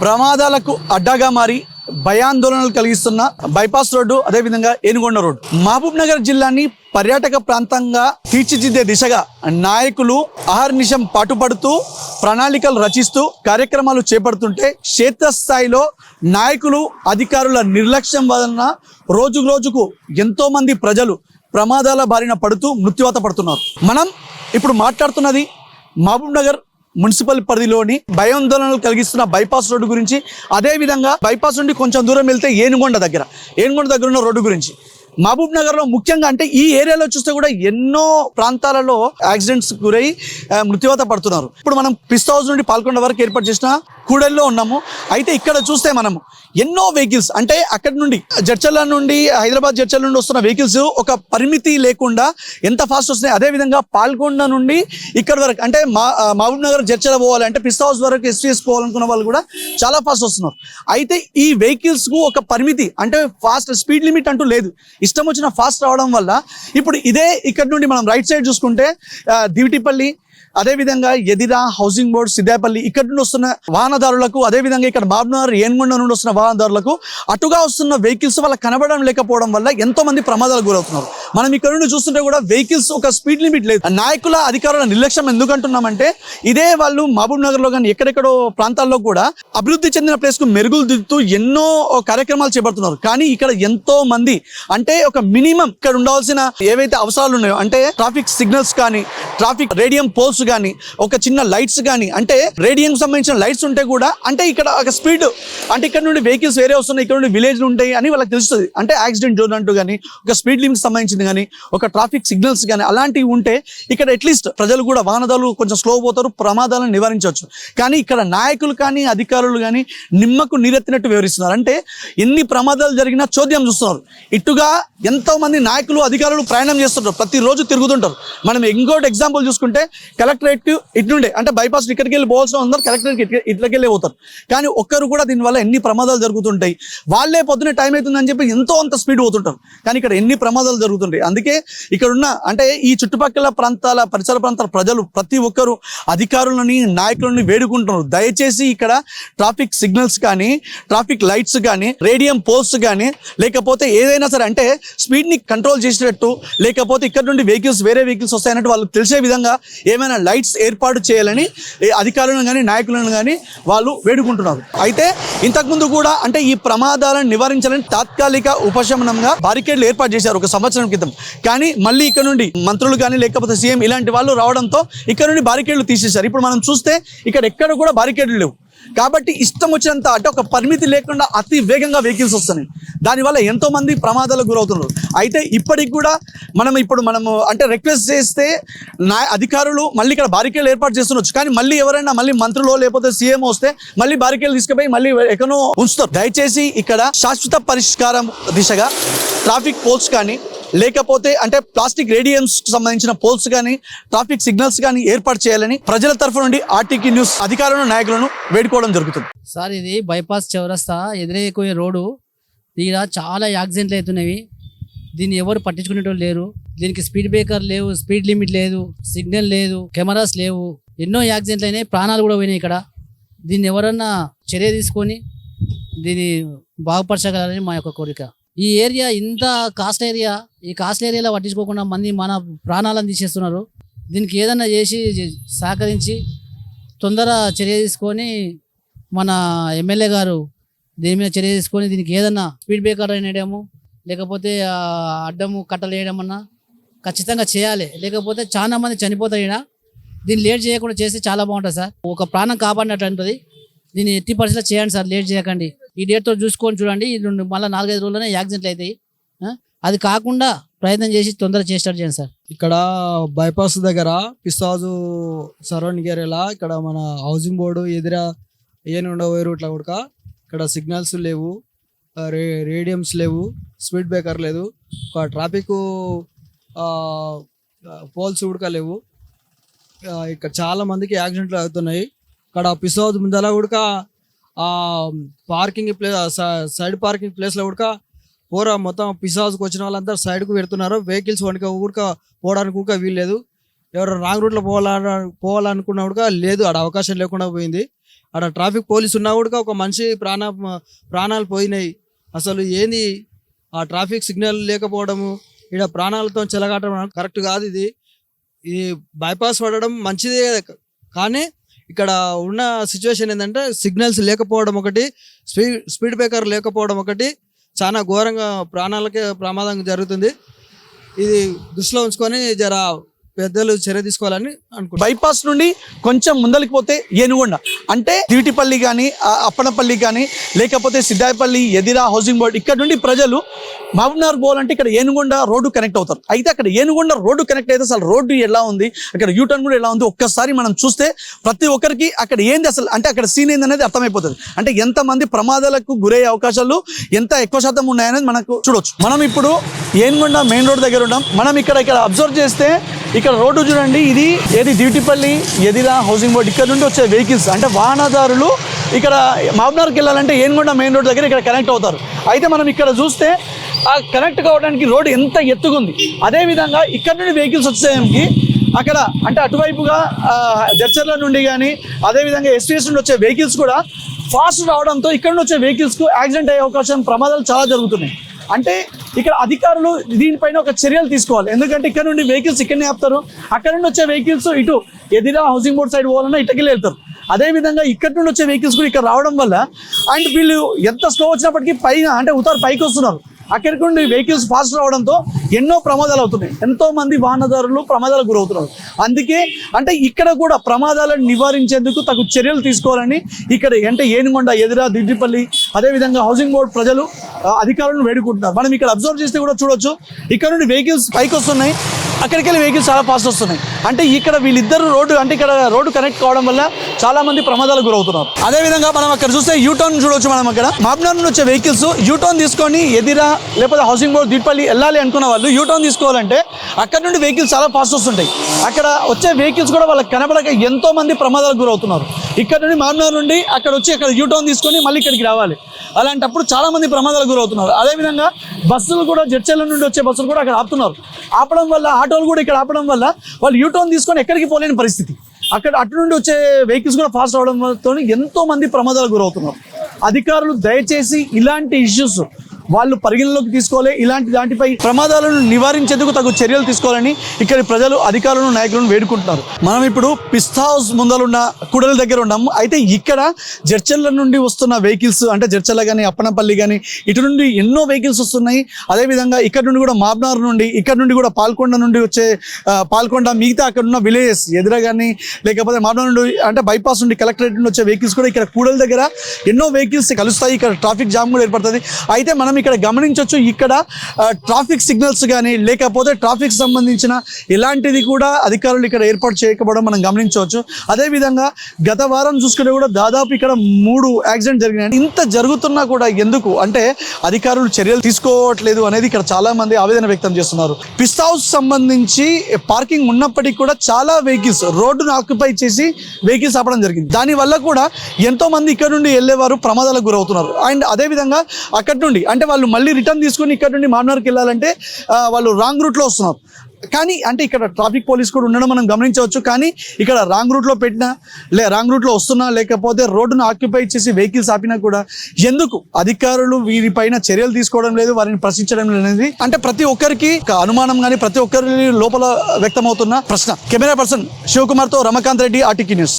ప్రమాదాలకు అడ్డాగా మారి భయాందోళనలు కలిగిస్తున్న బైపాస్ రోడ్డు అదేవిధంగా ఏనుగొండ రోడ్డు. మహబూబ్ నగర్ జిల్లాని పర్యాటక ప్రాంతంగా తీర్చిదిద్దే దిశగా నాయకులు అహర్నిశం పాటుపడుతూ ప్రణాళికలు రచిస్తూ కార్యక్రమాలు చేపడుతుంటే క్షేత్రస్థాయిలో నాయకులు అధికారుల నిర్లక్ష్యం వలన రోజు రోజుకు ఎంతోమంది ప్రజలు ప్రమాదాల బారిన పడుతూ మృత్యువాత పడుతున్నారు. మనం ఇప్పుడు మాట్లాడుతున్నది మహబూబ్ నగర్ మున్సిపల్ పరిధిలోని భయాందోళనలు కలిగిస్తున్న బైపాస్ రోడ్డు గురించి అదే విధంగా బైపాస్ నుండి కొంచెం దూరం వెళ్తే ఏనుగొండ దగ్గర. ఏనుగొండ దగ్గర ఉన్న రోడ్డు గురించి. మహబూబ్ నగర్లో ముఖ్యంగా అంటే ఈ ఏరియాలో చూస్తే కూడా ఎన్నో ప్రాంతాలలో యాక్సిడెంట్స్ గురై ఆ, మృత్యువాత పడుతున్నారు. ఇప్పుడు మనం పిస్తా హౌస్ నుండి పాల్గొండ వరకు ఏర్పాటు చేసిన కూడల్లో ఉన్నాము. అయితే ఇక్కడ చూస్తే మనము ఎన్నో వెహికల్స్ అంటే అక్కడి నుండి జడ్చల్ల నుండి హైదరాబాద్ జడ్చల్ల నుండి వస్తున్న వెహికల్స్ ఒక పరిమితి లేకుండా ఎంత ఫాస్ట్ వస్తున్నాయి? అదే విధంగా పాల్గొండ నుండి ఇక్కడ వరకు అంటే మా మహబూబ్ నగర్ జడ్చల పోవాలి అంటే పిస్ట్ హౌస్ వరకు ఎస్టీఎస్ పోవాలనుకున్న వాళ్ళు కూడా చాలా ఫాస్ట్ వస్తున్నారు. అయితే ఈ వెహికల్స్కు ఒక పరిమితి అంటే ఫాస్ట్ స్పీడ్ లిమిట్ అంటూ లేదు. ఇష్టం వచ్చిన ఫాస్ట్ రావడం వల్ల ఇప్పుడు ఇదే ఇక్కడ నుండి మనం రైట్ సైడ్ చూసుకుంటే ఆ, దివిటిపల్లి అదేవిధంగా ఎదిరా హౌసింగ్ బోర్డ్ సిద్దాపల్లి ఇక్కడ నుండి వస్తున్న వాహనదారులకు అదేవిధంగా ఇక్కడ బాబ్నగర్ ఏన్గొండ నుండి వస్తున్న వాహనదారులకు అటుగా వస్తున్న వెహికల్స్ వాళ్ళకి కనబడడం లేకపోవడం వల్ల ఎంతో మంది ప్రమాదాలకు గురవుతున్నారు. మనం ఇక్కడ నుండి చూస్తుంటే కూడా వెహికల్స్ ఒక స్పీడ్ లిమిట్ లేదు. నాయకుల అధికారుల నిర్లక్ష్యం ఎందుకంటున్నామంటే ఇదే వాళ్ళు మహబూబ్ నగర్లో కానీ ఎక్కడెక్కడో ప్రాంతాల్లో కూడా అభివృద్ధి చెందిన ప్లేస్కు మెరుగులు దిద్దుతూ ఎన్నో కార్యక్రమాలు చేపడుతున్నారు. కానీ ఇక్కడ ఎంతో మంది అంటే ఒక మినిమం ఇక్కడ ఉండాల్సిన ఏవైతే అవసరాలు ఉన్నాయో అంటే ట్రాఫిక్ సిగ్నల్స్ కానీ ట్రాఫిక్ రేడియం పోల్స్ కానీ ఒక చిన్న లైట్స్ కానీ అంటే రేడియం సంబంధించిన లైట్స్ ఉంటే కూడా అంటే ఇక్కడ ఒక స్పీడ్ అంటే ఇక్కడ నుండి వెహికల్స్ వేరే వస్తున్నాయి ఇక్కడ నుండి విలేజ్ ఉంటాయి అని వాళ్ళకి తెలుస్తుంది. అంటే యాక్సిడెంట్ జోన్ అంటూ కానీ ఒక స్పీడ్ లిమిట్ సంబంధించింది కానీ ఒక ట్రాఫిక్ సిగ్నల్స్ కానీ అలాంటివి ఉంటే ఇక్కడ అట్లీస్ట్ ప్రజలు కూడా వాహనదాలు కొంచెం స్లో పోతారు ప్రమాదాలను నివారించవచ్చు. కానీ ఇక్కడ నాయకులు కానీ అధికారులు కానీ నిమ్మకు నీరెత్తినట్టు వివరిస్తున్నారు. అంటే ఎన్ని ప్రమాదాలు జరిగినా చోద్యం చూస్తున్నారు. ఇటుగా ఎంతో మంది నాయకులు అధికారులు ప్రయాణం చేస్తుంటారు. ప్రతిరోజు తిరుగుతుంటారు. మనం ఇంకోటి ఎగ్జాంపుల్ చూసుకుంటే కలెక్టరేట్ ఇటు అంటే బైపాస్ ఇక్కడికి వెళ్ళి పోవాల్సిన అందరు కలెక్టరేట్ ఇట్లకి వెళ్ళి పోతారు. కానీ ఒక్కరు కూడా దీనివల్ల ఎన్ని ప్రమాదాలు జరుగుతుంటాయి? వాళ్ళే పొద్దున టైం అవుతుందని చెప్పి ఎంతో అంత స్పీడ్ పోతుంటారు. కానీ ఇక్కడ ఎన్ని ప్రమాదాలు జరుగుతుంటాయి? అందుకే ఇక్కడ ఉన్న అంటే ఈ చుట్టుపక్కల ప్రాంతాల పరిసర ప్రాంతాల ప్రజలు ప్రతి ఒక్కరు అధికారులని నాయకులని వేడుకుంటున్నారు. దయచేసి ఇక్కడ ట్రాఫిక్ సిగ్నల్స్ కానీ ట్రాఫిక్ లైట్స్ కానీ రేడియం పోల్స్ కానీ లేకపోతే ఏదైనా సరే అంటే స్పీడ్ని కంట్రోల్ చేసేటట్టు లేకపోతే ఇక్కడ నుండి వెహికల్స్ వేరే వెహికల్స్ వస్తాయన్నట్టు వాళ్ళకి తెలిసే విధంగా ఏమైనా లైట్స్ ఏర్పాటు చేయాలని అధికారులను కానీ నాయకులను కానీ వాళ్ళు వేడుకుంటున్నారు. అయితే ఇంతకుముందు కూడా అంటే ఈ ప్రమాదాలను నివారించాలని తాత్కాలిక ఉపశమనంగా బారికేడ్లు ఏర్పాటు చేశారు ఒక సంవత్సరం క్రితం. కానీ మళ్ళీ ఇక్కడ నుండి మంత్రులు కానీ లేకపోతే సీఎం ఇలాంటి వాళ్ళు రావడంతో ఇక్కడ నుండి బారికేడ్లు తీసేశారు. ఇప్పుడు మనం చూస్తే ఇక్కడ ఎక్కడ కూడా బారికేడ్లు లేవు. కాబట్టి ఇష్టం వచ్చినంత అంటే ఒక పరిమితి లేకుండా అతి వేగంగా వెహికల్స్ వస్తున్నాయి. దానివల్ల ఎంతో మంది ప్రమాదాలకు గురవుతున్నారు. అయితే ఇప్పటికి కూడా మనం ఇప్పుడు మనము అంటే రిక్వెస్ట్ చేస్తే నా అధికారులు మళ్ళీ ఇక్కడ బారికేలు ఏర్పాటు చేస్తుండొచ్చు. కానీ మళ్ళీ ఎవరైనా మళ్ళీ మంత్రులు లేకపోతే సీఎం వస్తే మళ్ళీ బారికేలు తీసుకుపోయి మళ్ళీ ఎక్కడో ఉంచుతారు. దయచేసి ఇక్కడ శాశ్వత పరిష్కారం దిశగా ట్రాఫిక్ పోల్స్ కానీ లేకపోతే అంటే ప్లాస్టిక్ రేడియమ్స్ సంబంధించిన పోల్స్ కానీ ట్రాఫిక్ సిగ్నల్స్ కానీ ఏర్పాటు చేయాలని ప్రజల తరఫు నుండి ఆర్టీకి న్యూస్ అధికారులను నాయకులను వేడుకోవడం జరుగుతుంది. సార్ ఇది బైపాస్ చౌరస్తా ఎదురైపోయే రోడ్డు. దీని చాలా యాక్సిడెంట్లు అవుతున్నాయి. దీన్ని ఎవరు పట్టించుకునేటోళ్ళు లేరు. దీనికి స్పీడ్ బ్రేకర్ లేవు స్పీడ్ లిమిట్ లేదు సిగ్నల్ లేదు కెమెరాస్ లేవు. ఎన్నో యాక్సిడెంట్లు అయినాయి ప్రాణాలు కూడా పోయినాయి ఇక్కడ. దీన్ని ఎవరన్నా చర్య తీసుకొని దీన్ని బాగుపరచగలరని మా యొక్క కోరిక. ఈ ఏరియా ఇంత కాస్ట్ ఏరియా ఈ కాస్ట్ ఏరియాలో పట్టించుకోకుండా మంది మన ప్రాణాలను తీసేస్తున్నారు. దీనికి ఏదన్నా చేసి సహకరించి తొందర చర్య తీసుకొని మన ఎమ్మెల్యే గారు దీని మీద చర్య తీసుకొని దీనికి ఏదన్నా స్పీడ్ బ్రేకర్ వేయడము లేకపోతే అడ్డము కట్టలు వేయడమన్నా ఖచ్చితంగా చేయాలి. లేకపోతే చాలా మంది చనిపోతారు ఈడ. దీన్ని లేట్ చేయకుండా చేస్తే చాలా బాగుంటుంది సార్. ఒక ప్రాణం కాపాడినట్టు ఉంటుంది దీన్ని ఎట్టి పరిస్థితిలో చేయండి సార్ లేట్ చేయకండి. ఈ డేట్తో చూసుకొని చూడండి. రెండు మళ్ళీ నాలుగైదు రోజుల్లోనే యాక్సిడెంట్లు అవుతాయి అది కాకుండా ప్రయత్నం చేసి తొందరగా చేసేటట్టు చేయండి సార్. ఇక్కడ బైపాస్ దగ్గర పిస్తాజు సరౌండింగ్ ఏరియాలో ఇక్కడ మన హౌసింగ్ బోర్డు ఎదుర ఏని ఉండవు రూట్లో కూడా ఇక్కడ సిగ్నల్స్ లేవు. రే రేడియమ్స్ లేవు. స్పీడ్ బ్రేకర్ లేదు. ఒక ట్రాఫిక్ పోల్స్ ఉడక లేవు. ఇక్కడ చాలా మందికి యాక్సిడెంట్లు అవుతున్నాయి. ఇక్కడ పిసోజ్ ముందర ఉడక పార్కింగ్ ప్లేస్ సైడ్ పార్కింగ్ ప్లేస్లో కూడా పూరా మొత్తం పిసాజ్కి వచ్చిన వాళ్ళంతా సైడ్కు పెడుతున్నారు వెహికల్స్ వనక కూడా పోవడానికి కూడా వీల్లేదు. ఎవరు రాంగ్ రూట్లో పోవాల పోవాలనుకున్నా కూడా లేదు. ఆడ అవకాశం లేకుండా పోయింది. ఆడ ట్రాఫిక్ పోలీస్ ఉన్నా కూడా ఒక మనిషి ప్రాణ ప్రాణాలు పోయినాయి. అసలు ఏంది? ఆ ట్రాఫిక్ సిగ్నల్ లేకపోవడము ఇక్కడ ప్రాణాలతో చెలగాటం కరెక్ట్ కాదు ఇది. ఈ బైపాస్ పడడం మంచిదే కానీ ఇక్కడ ఉన్న సిచ్యువేషన్ ఏంటంటే సిగ్నల్స్ లేకపోవడం ఒకటి స్పీడ్ స్పీడ్ బ్రేకర్ లేకపోవడం ఒకటి చాలా ఘోరంగా ప్రాణాలకే ప్రమాదం జరుగుతుంది. ఇది దృష్టిలో ఉంచుకొని జర పెద్దలు చర్య తీసుకోవాలని అనుకుంటున్నాను బైపాస్ నుండి కొంచెం ముందలికి పోతే ఏనుగొండ. అంటే దివిటిపల్లి కానీ అప్పనపల్లి కానీ లేకపోతే సిద్ధాయపల్లి ఎదిరా హౌసింగ్ బోర్డు ఇక్కడ నుండి ప్రజలు మహబూబ్నగర్ పోవాలంటే ఇక్కడ ఏనుగొండ రోడ్డు కనెక్ట్ అవుతారు. అయితే అక్కడ ఏనుగొండ రోడ్డు కనెక్ట్ అయితే అసలు రోడ్డు ఎలా ఉంది అక్కడ యూటర్న్ కూడా ఎలా ఉంది ఒక్కసారి మనం చూస్తే ప్రతి ఒక్కరికి అక్కడ ఏంది అసలు అంటే అక్కడ సీన్ ఏంది అనేది అర్థమైపోతుంది. అంటే ఎంతమంది ప్రమాదాలకు గురయ్యే అవకాశాలు ఎంత ఎక్కువ శాతం ఉన్నాయనేది మనకు చూడొచ్చు. మనం ఇప్పుడు ఏనుగుండ మెయిన్ రోడ్ దగ్గర ఉన్నాం మనం ఇక్కడ ఇక్కడ అబ్జర్వ్ చేస్తే ఇక్కడ రోడ్డు చూడండి ఇది ఏది డ్యూటీపల్లి ఎదిరా హౌసింగ్ బోర్డ్ ఇక్కడ నుండి వచ్చే వెహికల్స్ అంటే వాహనదారులు ఇక్కడ మాబ్నార్కి వెళ్ళాలంటే ఏనుగుండ మెయిన్ రోడ్ దగ్గర ఇక్కడ కనెక్ట్ అవుతారు. అయితే మనం ఇక్కడ చూస్తే ఆ కనెక్ట్ కావడానికి రోడ్డు ఎంత ఎత్తుగుంది. అదేవిధంగా ఇక్కడ నుండి వెహికల్స్ వచ్చేసరికి అక్కడ అంటే అటువైపుగా జర్చర్ల జడ్చర్ల నుండి కానీ అదేవిధంగా ఎస్టీఎస్ నుండి వచ్చే వెహికల్స్ కూడా ఫాస్ట్ రావడంతో ఇక్కడ నుండి వచ్చే వెహికల్స్కు యాక్సిడెంట్ అయ్యే అవకాశం ప్రమాదాలు చాలా జరుగుతున్నాయి. అంటే ఇక్కడ అధికారులు దీనిపైన ఒక చర్యలు తీసుకోవాలి. ఎందుకంటే ఇక్కడ నుండి వెహికల్స్ ఇక్కడనే ఆపుతారు. అక్కడ నుండి వచ్చే వెహికల్స్ ఇటు ఎదిరా హౌసింగ్ బోర్డ్ సైడ్ పోవాలన్నా ఇటుకెళ్ళి వెళ్తారు. అదేవిధంగా ఇక్కడ నుండి వచ్చే వెహికల్స్ కూడా ఇక్కడ రావడం వల్ల అండ్ వీళ్ళు ఎంత స్లో వచ్చినప్పటికీ పైన అంటే ఉతారు పైకి వస్తున్నారు. అక్కడికి నుండి వెహికల్స్ ఫాస్ట్ రావడంతో ఎన్నో ప్రమాదాలు అవుతున్నాయి. ఎంతో మంది వాహనదారులు ప్రమాదాలకు గురవుతున్నారు. అందుకే అంటే ఇక్కడ కూడా ప్రమాదాలను నివారించేందుకు తగు చర్యలు తీసుకోవాలని ఇక్కడ అంటే ఏనుగొండ ఎదిరా దిడ్డిపల్లి అదేవిధంగా హౌసింగ్ బోర్డు ప్రజలు అధికారులను వేడుకుంటున్నారు. మనం ఇక్కడ అబ్జర్వ్ చేస్తే కూడా చూడొచ్చు. ఇక్కడ నుండి వెహికల్స్ పైకి వస్తున్నాయి. అక్కడికి వెళ్ళి వెహికల్స్ చాలా ఫాస్ట్ వస్తున్నాయి. అంటే ఇక్కడ వీళ్ళిద్దరు రోడ్డు అంటే ఇక్కడ రోడ్డు కనెక్ట్ కావడం వల్ల చాలా మంది ప్రమాదాలకు గురవుతున్నారు. అదే విధంగా మనం అక్కడ చూస్తే యూటర్న్ చూడొచ్చు మనం అక్కడ. మాబ్నార్ నుండి వచ్చే వెహికల్స్ యూటర్న్ తీసుకొని ఎదిరా లేకపోతే హౌసింగ్ బోర్డ్ దీపల్లి వెళ్ళాలి అనుకున్న వాళ్ళు యూటర్న్ తీసుకోవాలంటే అక్కడ నుండి వెహికల్స్ చాలా ఫాస్ట్ వస్తుంటాయి. అక్కడ వచ్చే వెహికల్స్ కూడా వాళ్ళకి కనబడక ఎంతో మంది ప్రమాదాలకు గురవుతున్నారు. ఇక్కడ నుండి మాబ్నార్ నుండి అక్కడ వచ్చి అక్కడ యూటర్న్ తీసుకొని మళ్ళీ ఇక్కడికి రావాలి. అలాంటప్పుడు చాలా మంది ప్రమాదాలకు గురవుతున్నారు. అదేవిధంగా బస్సులు కూడా జడ్చర్ల నుండి వచ్చే బస్సులు కూడా అక్కడ ఆపుతున్నారు. ఆపడం వల్ల ఆటోలు కూడా ఇక్కడ ఆపడం వల్ల వాళ్ళు యూటర్న్ తీసుకొని ఎక్కడికి పోలేని పరిస్థితి. అక్కడ అటు నుండి వచ్చే వెహికల్స్ కూడా ఫాస్ట్ అవడంతో ఎంతో మంది ప్రమాదాలకు గురవుతున్నారు. అధికారులు దయచేసి ఇలాంటి ఇష్యూస్ వాళ్ళు పరిగణలోకి తీసుకోవాలి. ఇలాంటి దాటిపై ప్రమాదాలను నివారించేందుకు తగు చర్యలు తీసుకోవాలని ఇక్కడి ప్రజలు అధికారులను నాయకులను వేడుకుంటున్నారు. మనం ఇప్పుడు పిస్తా హౌస్ ముందలున్న కుడల దగ్గర ఉన్నాము అయితే ఇక్కడ జడ్చర్ల నుండి వస్తున్న వెహికల్స్ అంటే జడ్చర్ల కానీ అప్పనపల్లి కానీ ఇటు నుండి ఎన్నో వెహికల్స్ వస్తున్నాయి. అదేవిధంగా ఇక్కడ నుండి కూడా మాబ్నార్ నుండి ఇక్కడ నుండి కూడా పాల్కొండ నుండి వచ్చే పాల్కొండ మిగతా అక్కడ ఉన్న విలేజెస్ ఎదుర కానీ లేకపోతే మాబ్నార్ నుండి అంటే బైపాస్ నుండి కలెక్టరేట్ నుండి వచ్చే వెహికల్స్ కూడా ఇక్కడ కూడల దగ్గర ఎన్నో వెహికల్స్ కలుస్తాయి. ఇక్కడ ట్రాఫిక్ జామ్ కూడా ఏర్పడుతుంది. అయితే మనం ఇక్కడ గమనించవచ్చు ఇక్కడ ట్రాఫిక్ సిగ్నల్స్ కానీ లేకపోతే ట్రాఫిక్ సంబంధించిన ఇలాంటిది కూడా అధికారులు ఇక్కడ ఏర్పాటు చేయకపోవడం మనం గమనించవచ్చు. అదేవిధంగా గత వారం చూసుకుంటే కూడా దాదాపు ఇక్కడ మూడు యాక్సిడెంట్ జరిగినాయి. ఇంత జరుగుతున్నా కూడా ఎందుకు? అంటే అధికారులు చర్యలు తీసుకోవట్లేదు అనేది ఇక్కడ చాలా మంది ఆవేదన వ్యక్తం చేస్తున్నారు. పిస్ట్ హౌస్ సంబంధించి పార్కింగ్ ఉన్నప్పటికీ కూడా చాలా వెహికల్స్ రోడ్డును ఆక్యుపై చేసి వెహికల్స్ ఆపడం జరిగింది. దాని వల్ల కూడా ఎంతో మంది ఇక్కడ నుండి వెళ్ళేవారు ప్రమాదాలకు గురవుతున్నారు. అండ్ అదేవిధంగా అక్కడి నుండి అంటే వాళ్ళు మళ్ళీ రిటర్న్ తీసుకొని ఇక్కడ నుండి మామనార్కి వెళ్ళాలంటే వాళ్ళు రాంగ్ రూట్లో వస్తున్నారు. కానీ అంటే ఇక్కడ ట్రాఫిక్ పోలీస్ కూడా ఉండడం మనం గమనించవచ్చు. కానీ ఇక్కడ రాంగ్ రూట్లో పెట్టినా లే రాంగ్ రూట్లో వస్తున్నా లేకపోతే రోడ్డును ఆక్యుపై చేసి వెహికల్స్ ఆపినా కూడా ఎందుకు అధికారులు వీరిపైన చర్యలు తీసుకోవడం లేదు వారిని ప్రశ్నించడం లేదు? అంటే ప్రతి ఒక్కరికి అనుమానం కానీ ప్రతి ఒక్కరి లోపల వ్యక్తమవుతున్న ప్రశ్న. కెమెరా పర్సన్ శివకుమార్తో రమకాంత్ రెడ్డి ఆర్టీకీ న్యూస్.